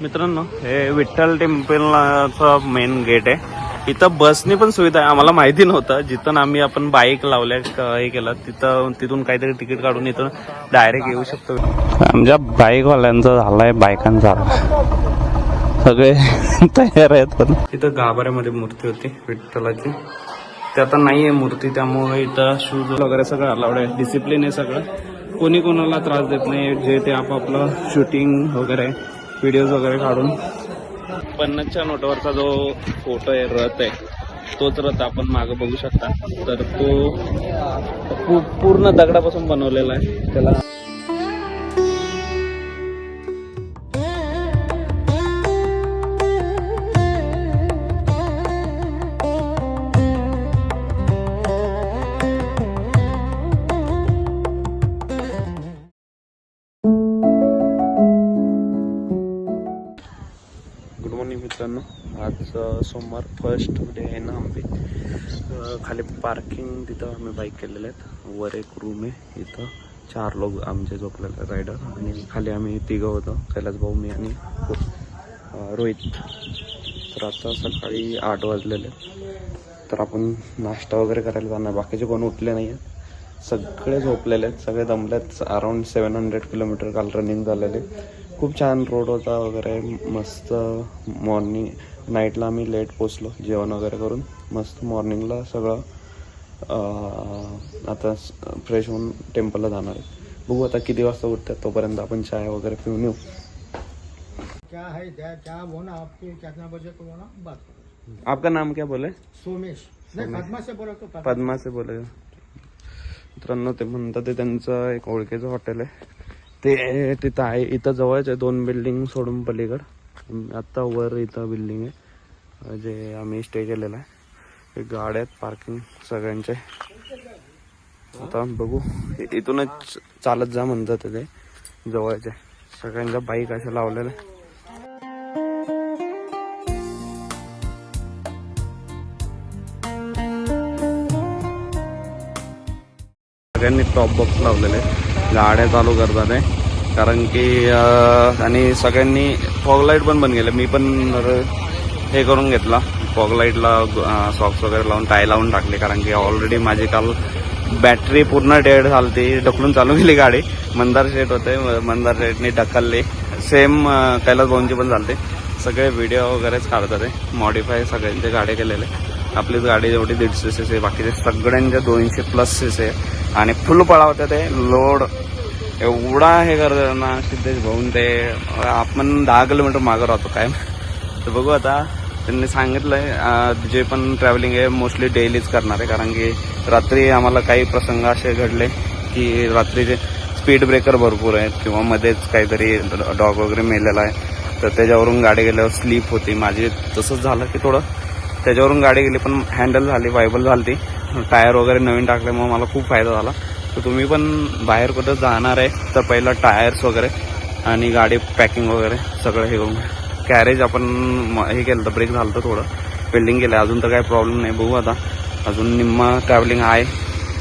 मित्रांनो हे Vitthal टेम्पलचं main gate आहे. इथं बसनी पण सुविधा आहे आम्हाला माहिती नव्हतं. जिथं आम्ही आपण बाईक लावल्या क- हे केलं तिथं तिथून काहीतरी तिकीट काढून इथून डायरेक्ट येऊ शकतो. आमच्या बाईकवाल्यांचा झालाय बायकांचा सगळे तयार आहेत पण. इथं गाभाऱ्यामध्ये मूर्ती होती विठ्ठलाची. ते आता नाही आहे मूर्ती त्यामुळे इथं शूज वगैरे सगळं अलाउड आहे. डिसिप्लिन आहे सगळं. कोणी कोणाला त्रास देत नाही जे ते आपापलं शूटिंग वगैरे. व्हिडिओज वगैरे काढून. पन्नासच्या नोटावरचा जो फोटो आहे रथ आहे तोच रथ आपण मागं बघू शकता. तर तो पूर्ण दगडापासून बनवलेला आहे. त्याला फर्स्ट डे आहे ना आंबे खाली पार्किंग तिथं आम्ही बाईक केलेले आहेत. वर एक रूम आहे. इथं चार लोक आमचे झोपलेले रायडर आणि खाली आम्ही तिघं होतो. कैलास भाऊ मी आणि रोहित. तर आता सकाळी आठ वाजलेले तर आपण नाश्ता वगैरे करायला जाणार. बाकीचे कोण उठले नाही आहेत. सगळे झोपलेले आहेत. सगळे दमले आहेत अराउंड सेवन हंड्रेड किलोमीटर काल रनिंग झालेले. खूप छान रोड होता वगैरे. मस्त मॉर्निंग नाईटला आम्ही लेट पोचलो जेवण वगैरे करून. मस्त मॉर्निंगला सगळं आता फ्रेश होऊन टेम्पलला जाणार आहे. बघू आता किती वाजता उठतात तोपर्यंत आपण चाय वगैरे पिऊन येऊ. क्या है क्या आपको कितना बजे को वो ना बात करो। आपका नाम क्या बोले सोमेश। पद्मा से बोलो तो पद्मा। पद्मा से बोले मित्रांनो ते म्हणतात ते त्यांचं एक ओळखीचं हॉटेल आहे. ते तिथं आहे इथं जवळच आहे दोन बिल्डिंग सोडून पलीकड. आत्ता वर इथं बिल्डिंग आहे. जे आम्ही स्टे केलेलं आहे. गाड्या आहेत पार्किंग सगळ्यांचे. आता बघू. इथूनच चालत जा म्हणतात ते. जवळचे. सगळ्यांच्या बाईक अशा लावलेल्या आहे. सगळ्यांनी टॉप बॉक्स लावलेले. गाड्या चालू करतात आहे कारण की आणि सगळ्यांनी फॉग लाइट पण बंद केले. मी पण हे करून घेतला फॉग लाईटला सॉक्स वगैरे लावून टाय लावून टाकले. कारण की ऑलरेडी माझी काल बॅटरी पूर्ण डेड झालती. ढकलून चालू गेली गाडी. मंदार शेट होते मंदार शेटनी ढकलली. सेम कैलास भाऊंची पण चालते सगळे व्हिडिओ वगैरेच काढतात ते. मॉडीफाय सगळ्यांचे गाडी केलेले. आपलीच गाडी जेवढी दीडशे सी सी बाकीचे सगळ्यांच्या दोनशे प्लस सी सी आणि फुल पळावतं ते लोड एवढा हे करतात ना सिद्धेश भाऊन ते आपण दहा किलोमीटर मागं राहतो काय तर बघू आता त्यांनी सांगितलंय आहे जे पण ट्रॅव्हलिंग आहे मोस्टली डेलीच करणार आहे. कारण की रात्री आम्हाला काही प्रसंग असे घडले की रात्रीचे स्पीड ब्रेकर भरपूर आहेत. किंवा मध्येच काहीतरी डॉग वगैरे मेलेला आहे. तर त्याच्यावरून गाडी गेल्यावर स्लीप होती. माझी तसंच झालं की थोडं. त्याच्यावरून गाडी गेली पण हँडल झाली वायबल झाली ती टायर वगैरे नवीन टाकल्यामुळे मला खूप फायदा झाला. तर तुम्ही पण बाहेर कुठं जाणार आहे तर पहिलं टायर्स वगैरे आणि गाडी पॅकिंग वगैरे सगळं हे करून. कॅरेज आपण म- हे केलं तर ब्रेक झालं तर थोडं. बिल्डिंग केलं अजून तर काही प्रॉब्लेम नाही. बघू आता. अजून निम्मा ट्रॅव्हलिंग आहे.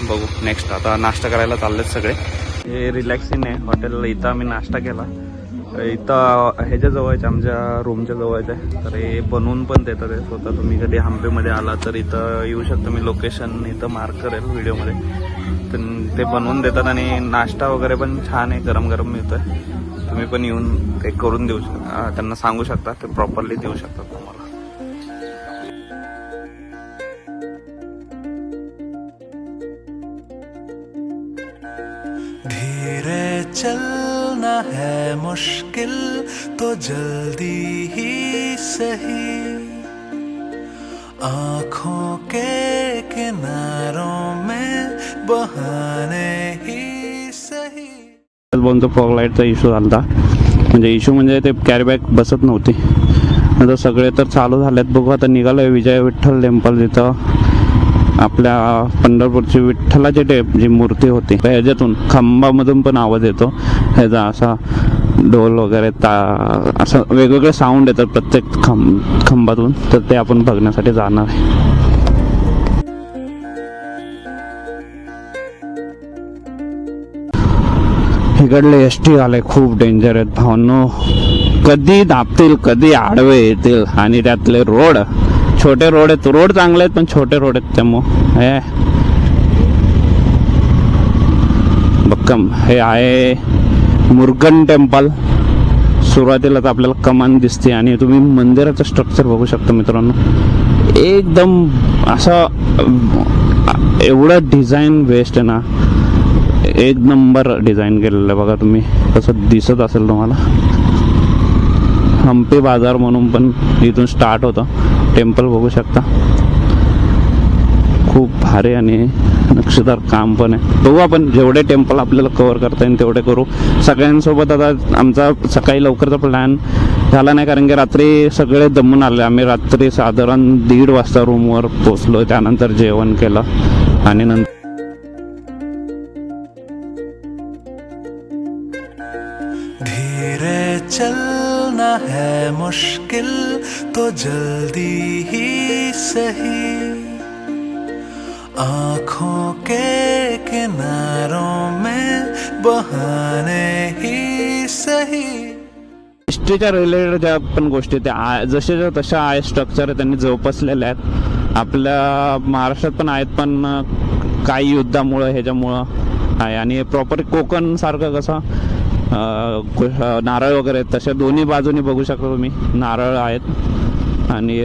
बघू. नेक्स्ट आता नाश्ता करायला चाललेत सगळे. हे रिलॅक्सिंग आहे. हॉटेलला इथं आम्ही नाश्ता केला. इथं ह्याच्या जवळच्या आमच्या रूमच्या जवळच आहे तर हे बनवून पण देतात हे स्वतः. तुम्ही कधी हंपेमध्ये आला तर इथं येऊ शकता. मी लोकेशन इथं मार्क करेल व्हिडिओमध्ये तर ते बनवून देतात आणि नाश्ता वगैरे पण छान आहे गरम गरम मिळतं तुम्ही पण येऊन ते करून देऊ शकता. त्यांना सांगू शकता ते प्रॉपरली देऊ शकतात तुम्हाला. धीरे है मुश्किल तो जल्दी ही सही। आंखों के किनारों में बहाने ही सही। बोनचा फॉग लाईटचा इश्यू झाला म्हणजे इशू म्हणजे ते कॅरीबॅग बसत नव्हती. आता सगळे तर चालू झालेत. बघू आता निघालोय विजय विठ्ठल टेम्पल तिथं. आपल्या पंढरपूरची विठ्ठलाची टेप जी मूर्ती होती ह्याच्यातून खांबामधून पण आवाज येतो. ह्याचा असा ढोल वगैरे ता असं वेगवेगळे साऊंड येतात प्रत्येक खांब खांबातून. तर ते आपण बघण्यासाठी जाणार आहे. इकडले एस टी आले खूप डेंजर आहेत भावनो. कधी दाबतील कधी आडवे येतील आणि त्यातले रोड छोटे रोड आहेत. रोड चांगले आहेत पण छोटे रोड आहेत त्यामुळं. हे. बक्कम हे आहे मुर्गन टेम्पल. सुरुवातीला तर आपल्याला कमान दिसते आणि तुम्ही मंदिराचं स्ट्रक्चर बघू शकता मित्रांनो. एकदम असं एवढं डिझाईन वेस्ट आहे ना. एक नंबर डिझाईन केलेलं आहे बघा तुम्ही. तसं दिसत असेल तुम्हाला. हम्पी बाजार म्हणून पण इथून स्टार्ट होतं. टेम्पल बघू शकता. खूप भारी आणि नक्षीदार काम पण आहे. बघू आपण जेवढे टेम्पल आपल्याला कवर करता येईल तेवढे करू. सगळ्यांसोबत आता आमचा सकाळी लवकरचा प्लॅन झाला नाही कारण की रात्री सगळे दमून आले. आम्ही रात्री साधारण दीड वाजता रूमवर पोचलो त्यानंतर जेवण केलं आणि नंतर है मुश्किल तो जल्दी ही सही। आंखों के किनारों में बहाने ही सही। हिस्ट्रीच्या रिलेटेड ज्या पण गोष्टी त्या आ- जशाच्या तशा आहे स्ट्रक्चर त्यांनी जोपासलेल्या आहेत. आपल्या महाराष्ट्रात पण आहेत पण काही युद्धामुळं ह्याच्यामुळं आहे. आणि प्रॉपर कोकण सारखं कसं नारळ वगैरे आहेत. तशा दोन्ही बाजूनी बघू शकता तुम्ही. नारळ आहेत आणि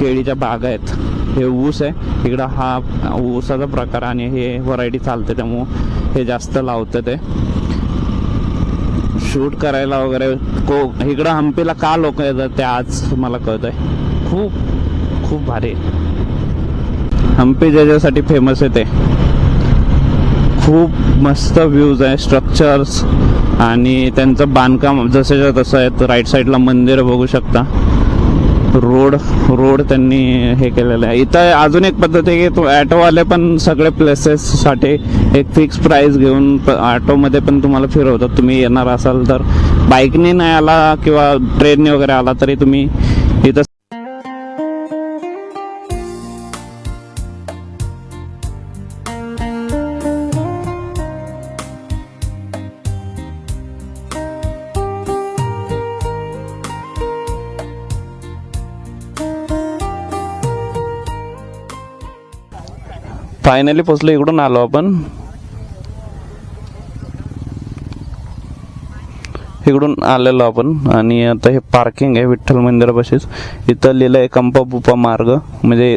केळीच्या बाग आहेत. हे ऊस आहे. इकडं हा ऊसाचा प्रकार आणि हे व्हरायटी चालते. त्यामुळं हे जास्त लावतं ते. शूट करायला वगैरे को इकडं हम्पीला का लोक येतात ते आज मला कळत आहे खूप खूप भारी. आहे. हम्पी ज्याच्यासाठी फेमस आहे ते. खूप मस्त व्ह्यूज आहे स्ट्रक्चर्स आणि त्यांचं बांधकाम जसंच्या तसं आहे राईट साईडला मंदिर बघू शकता. रोड रोड त्यांनी हे केलेलं आहे. इथं अजून एक पद्धत आहे की तो ॲटोवाले पण सगळे प्लेसेससाठी एक फिक्स प्राईस घेऊन ॲटोमध्ये ऑटोमध्ये पण तुम्हाला फिरवतात. तुम्ही येणार असाल तर बाईकने नाही आला किंवा ट्रेनने वगैरे आला तरी तुम्ही इथं फायनली पोचलो इकडून आलो आपण. इकडून आलेलो आपण. आणि आता हे पार्किंग आहे विठ्ठल मंदिरापाशीच इथं लिहिलं आहे कंपा बुपा मार्ग. म्हणजे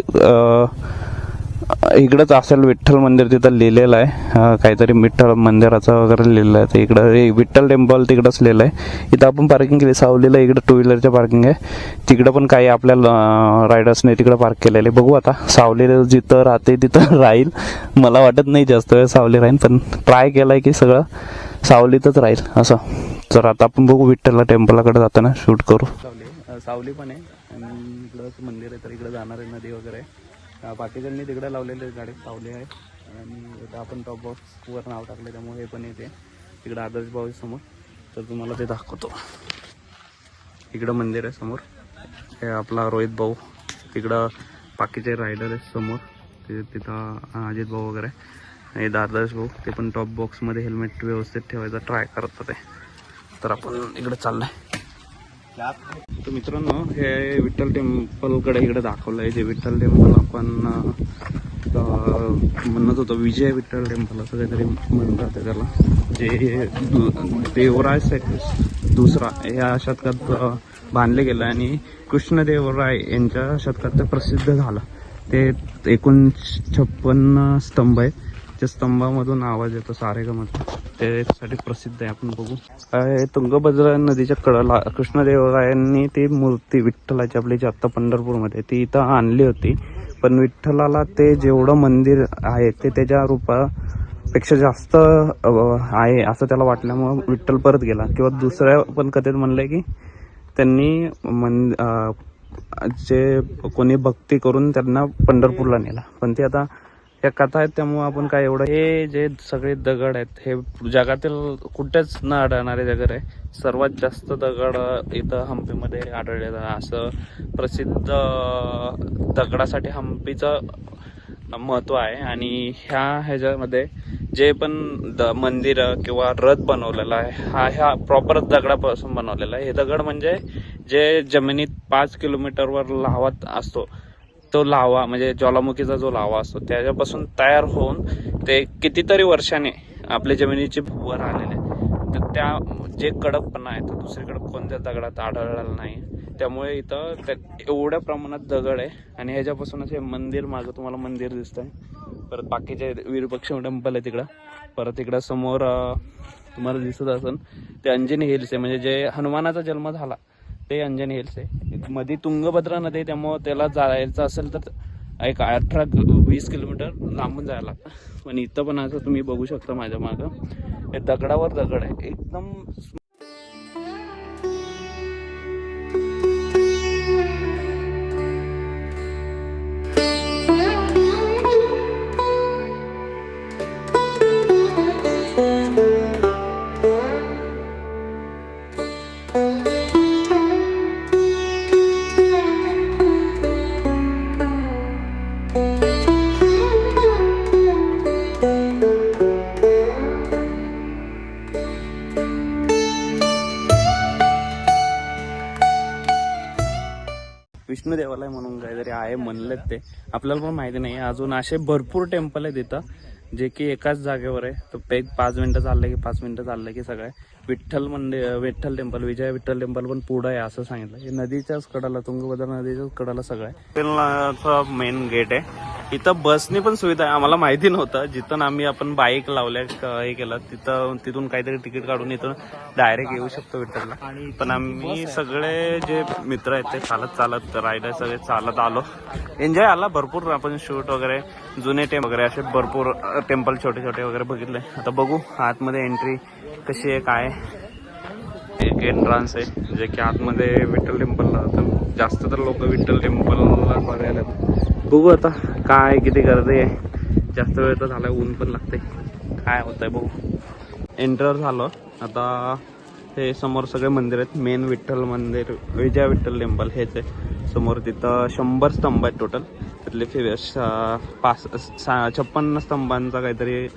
इकडंच असेल विठ्ठल मंदिर तिथं लिहिलेलं आहे. काहीतरी विठ्ठल मंदिराचं वगैरे लिहिलं आहे तर इकडं. हे विठ्ठल टेम्पल तिकडंच लिहिलं आहे. इथं आपण पार्किंग केली सावलीला इकडं टू व्हीलरचं पार्किंग आहे. तिकडं पण काही आपल्या रायडर्सने तिकडं पार्क केलेले बघू आता सावलीला जिथं राहते तिथं राहील. मला वाटत नाही जास्त वेळ सावली राहील पण ट्राय केलाय की सगळं सावलीतच राहील असं. तर आता आपण बघू विठ्ठलला टेम्पलाकडे जाताना शूट करू. सावली पण आहे. आणि मंदिर आहे तर इकडे जाणार आहे नदी वगैरे बाकीच्यांनी तिकडे लावलेले गाडीत लावले आहे. आणि आपण टॉप बॉक्सवर नाव टाकलं त्यामुळे हे पण येते. इकडं आदर्श भाऊ समोर. तर तुम्हाला ते दाखवतो. इकडं मंदिर आहे समोर. हे आपला रोहित भाऊ. तिकडं बाकीचे रायडर आहेत समोर. ते तिथं अजित भाऊ वगैरे. आणि दादर्श भाऊ. ते पण टॉप बॉक्समध्ये हेल्मेट व्यवस्थित ठेवायचा ट्राय करतात ते. तर आपण इकडं चाललं आहे तर मित्रांनो हे विठ्ठल टेम्पलकडे इकडे दाखवलंय जे विठ्ठल टेम्पल आपण म्हणत होतो विजय विठ्ठल टेम्पल असं काहीतरी म्हणतात त्याला. जे दु- देवराय से- दुसरा या शतकात बांधले गेलं आणि कृष्णदेवराय यांच्या शतकात ते प्रसिद्ध झालं. ते एकूण छप्पन्न स्तंभ आहेत. त्या स्तंभामधून आवाज येतो सारेगमचा त्यासाठी प्रसिद्ध आहे आपण बघू. काय तुंगभद्रा नदीच्या कडाला कृष्णदेवरायांनी ती मूर्ती विठ्ठलाची आपली जी आत्ता पंढरपूरमध्ये ती इथं आणली होती. पण विठ्ठलाला ते जेवढं मंदिर आहे ते त्याच्या रूपापेक्षा जास्त आहे असं त्याला वाटल्यामुळं विठ्ठल परत गेला. किंवा दुसऱ्या पण कथेत म्हणलंय की त्यांनी मन जे कोणी भक्ती करून त्यांना पंढरपूरला नेला. पण ते आता या कथा आहेत त्यामुळे आपण काय एवढं हे जे सगळे दगड आहेत हे जगातील कुठेच न आढळणारे दगड आहे. सर्वात जास्त दगड इथं हम्पीमध्ये आढळले असं प्रसिद्ध दगडासाठी हम्पीचं महत्त्व आहे. आणि ह्या ह्याच्यामध्ये जे पण द मंदिर किंवा रथ बनवलेला आहे हा ह्या प्रॉपर दगडापासून बनवलेला आहे. हे दगड म्हणजे जे जमिनीत पाच किलोमीटरवर लावत असतो. तो लावा म्हणजे ज्वालामुखीचा जो लावा असतो त्याच्यापासून तयार होऊन ते कितीतरी वर्षाने आपल्या जमिनीचे वर आलेले तर त्या जे कडकपणा आहे तो दुसरीकडे कोणत्या दगडात आढळलेला नाही. त्यामुळे इथं त्या एवढ्या प्रमाणात दगड आहे आणि ह्याच्यापासूनच हे मंदिर मागं तुम्हाला मंदिर दिसत आहे परत बाकीचे वीरपक्ष टेम्पल आहे तिकडं. परत इकडं समोर तुम्हाला दिसत असेल ते अंजनी हिल्स आहे. म्हणजे जे हनुमानाचा जन्म झाला ते अंजनी हिल्स आहे. मध्ये तुंगभद्रा नदी आहे, त्यामुळं त्याला जायचं असेल तर एक अठरा वीस किलोमीटर लांबून जायला लागतं. पण इथं पण असं तुम्ही बघू शकता माझ्या मागं. हे दगडावर दगड आहे. एकदम विष्णू देवालय म्हणून काहीतरी आहे म्हणलेत ते. आपल्याला पण माहिती नाही. अजून असे भरपूर टेम्पल आहेत तिथं जे की एकाच जागेवर आहे. तर एक पाच मिनिटं चाललं की पाच मिनिटं चाललं की सगळं विठ्ठल मंदिर विठ्ठल टेम्पल विजय विठ्ठल टेम्पल पण पुढं आहे असं सांगितलं. हे नदीच्याच कडाला तुंगभद्रा नदीच्याच कडाला सगळं आहे. मेन गेट आहे. इथं बसनी पण सुविधा आहे. आम्हाला माहिती नव्हतं. जिथं आम्ही आपण बाईक लावल्या क- हे केलं तिथं तिथून काहीतरी तिकीट काढून इथून डायरेक्ट येऊ शकतो विठ्ठलला. पण आम्ही सगळे जे मित्र आहेत ते चालत चालत रायडर सगळे चालत आलो. एन्जॉय आला. भरपूर आपण शूट वगैरे जुने टेम वगैरे असे भरपूर टेम्पल छोटे छोटे वगैरे बघितले. आता बघू आतमध्ये एंट्री कशी आहे काय आहे. एक एंट्रान्स आहे जे की आतमध्ये विठ्ठल टेम्पलला तर जास्त तर लोक विठ्ठल टेम्पलला बघायला बघू आता काय किती गर्दी आहे. जास्त वेळ तर झाला ऊन पण लागते काय होतंय बघू. एंटर झालो. आता हे समोर सगळे मंदिर आहेत. मेन विठ्ठल मंदिर विजया विठ्ठल टेम्पल हेच आहे. समोर तिथं शंभर स्तंभ आहेत टोटल तिथले फि- पाच सा- छप्पन्न स्तंभांचा काहीतरी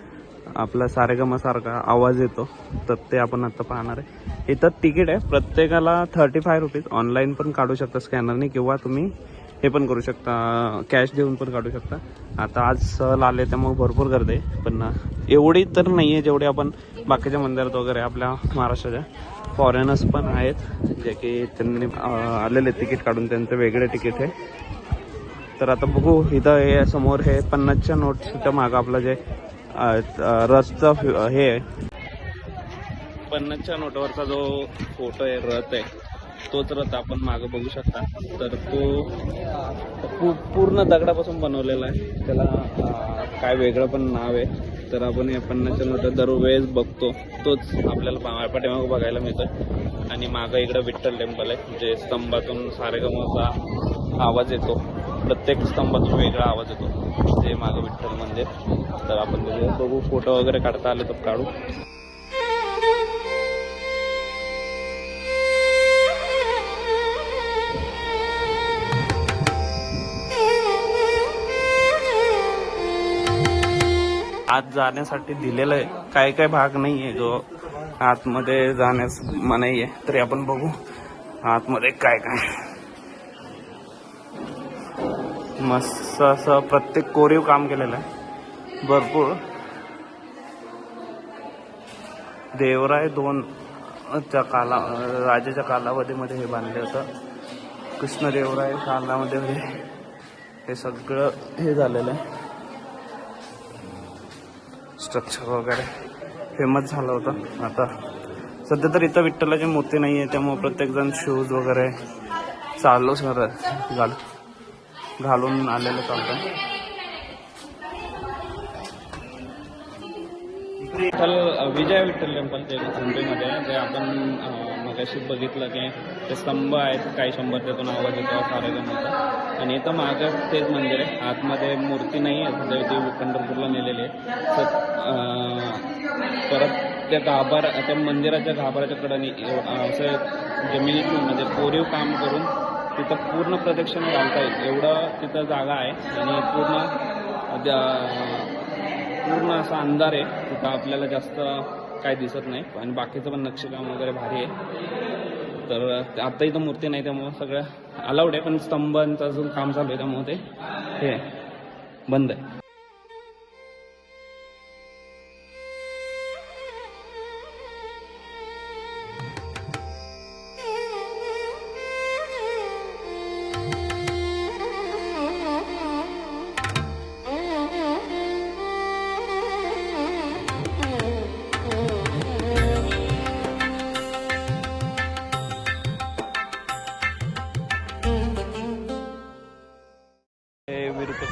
आपला सारेगमासारखा आवाज येतो तर ते आपण आता पाहणार आहे. इथं तिकीट आहे. प्रत्येकाला थर्टी फाय रुपीज ऑनलाईन पण काढू शकता स्कॅनरने किंवा तुम्ही हे पण करू शकता कॅश देऊन पण काढू शकता. आता आज सहल आले त्यामुळे भरपूर गर्दी आहे. पण एवढी तर नाही आहे जेवढी आपण बाकीच्या मंदिरात वगैरे आपल्या महाराष्ट्राच्या फॉरेनर्स पण आहेत जे की त्यांनी आलेले तिकीट काढून त्यांचं वेगळे तिकीट आहे. तर आता बघू इथं हे समोर हे पन्नासच्या नोट्स इथं मागं आपलं जे रथचा हे आहे. पन्नासच्या नोटावरचा जो फोटो आहे रथ आहे तोच रथ आपण मागं बघू शकता. तर तो पूर्ण दगडापासून बनवलेला आहे. त्याला काय वेगळं पण नाव आहे. तर आपण हे पन्नासच्या नोटा दरवेळेस बघतो. तोच आपल्याला पाठीमागं बघायला मिळतोय. आणि मागं इकडं विठ्ठल टेम्पल आहे जे स्तंभातून सारेगमचा आवाज येतो. प्रत्येक स्तंभातून वेगळा आवाज येतो. ते मागं विठ्ठल मंदिर. तर आपण बघू फोटो वगैरे काढता आले तर काढू. आत जाण्यासाठी दिलेलं आहे. काय काय भाग नाही आहे जो आतमध्ये जाण्यास मनाई आहे तरी आपण बघू आतमध्ये काय काय. मस्त असं प्रत्येक कोरीव काम केलेलं आहे. भरपूर. देवराय दोन च्या काला राजाच्या कालावधीमध्ये हे बांधले होतं. कृष्णदेवराय कालामध्ये हे सगळं हे झालेलं आहे. स्ट्रक्चर वगैरे. फेमस झालं होतं. आता सध्या तर इथं विठ्ठलाची मूर्ती नाही आहे त्यामुळे प्रत्येकजण शूज वगैरे चालू सर झालं. घालून आलेलं चालतं. विठ्ठल विजय विठ्ठल टेम्पल जे मुंबईमध्ये जे आपण मगाशी बघितलं की ते स्तंभ आहेत काही शंभर त्यातून आवाज येतो सारेगमचा आणि इथं मागं तेच मंदिर आहे. आतमध्ये मूर्ती नाही आहे सध्या ती पंढरपूरला नेलेली आहे. तर परत त्या गाभार त्या मंदिराच्या गाभाराच्या असं जमिनीतून म्हणजे कोरीव काम करून तिथं पूर्ण प्रदक्षिणा घालता येईल. एवढं तिथं जागा आहे. आणि पूर्ण पूर्ण असा अंधार आहे. तिथं आपल्याला जास्त काय दिसत नाही. आणि बाकीचं पण नक्षीकाम वगैरे भारी आहे. तर आता इथं मूर्ती नाही त्यामुळं सगळं अलाउड आहे. पण स्तंभांचं अजून काम चालू आहे त्यामुळे ते हे बंद आहे.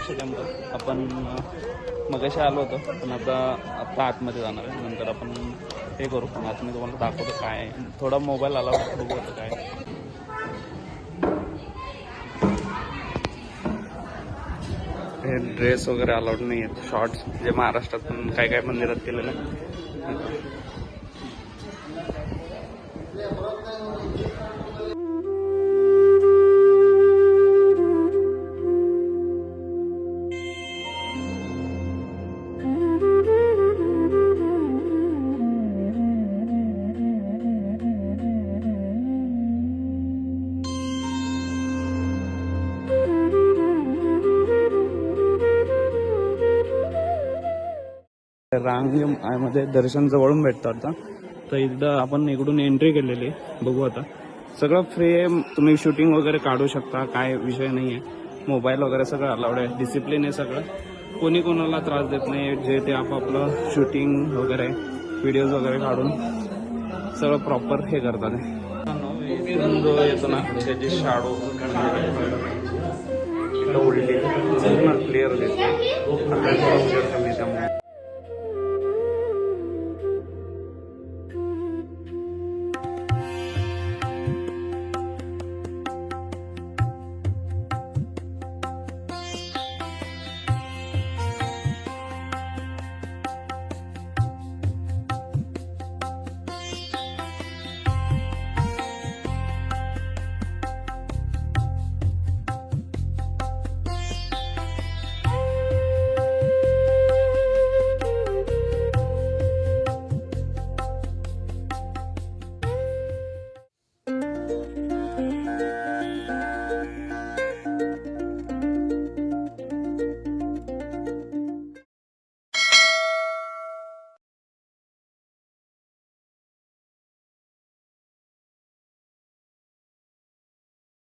विरुपक्ष आपण मगाशी आलो होतो पण आता आत्ता आतमध्ये जाणार आहे. नंतर आपण हे करू पण आतमध्ये तुम्हाला दाखवतो काय थोडा मोबाईल आला बघू होतं काय हे ड्रेस वगैरे अलाउड नाही आहेत शॉर्ट्स जे महाराष्ट्रात पण काय काय मंदिरात केलेलं आहे. रांगेमध्ये दर्शन जवळून भेटतं आता. तर एकदा आपण इकडून एंट्री केलेली बघू आता. सगळं फ्री आहे. तुम्ही शूटिंग वगैरे काढू शकता. काय विषय नाही आहे मोबाईल वगैरे सगळं अलाउड आहे. डिसिप्लिन आहे सगळं. कोणी कोणाला त्रास देत नाही. जे ते आपापलं शूटिंग वगैरे व्हिडिओज वगैरे काढून सगळं प्रॉपर हे करतात. जो येतो ना त्याची शाडो क्लिअर दिसते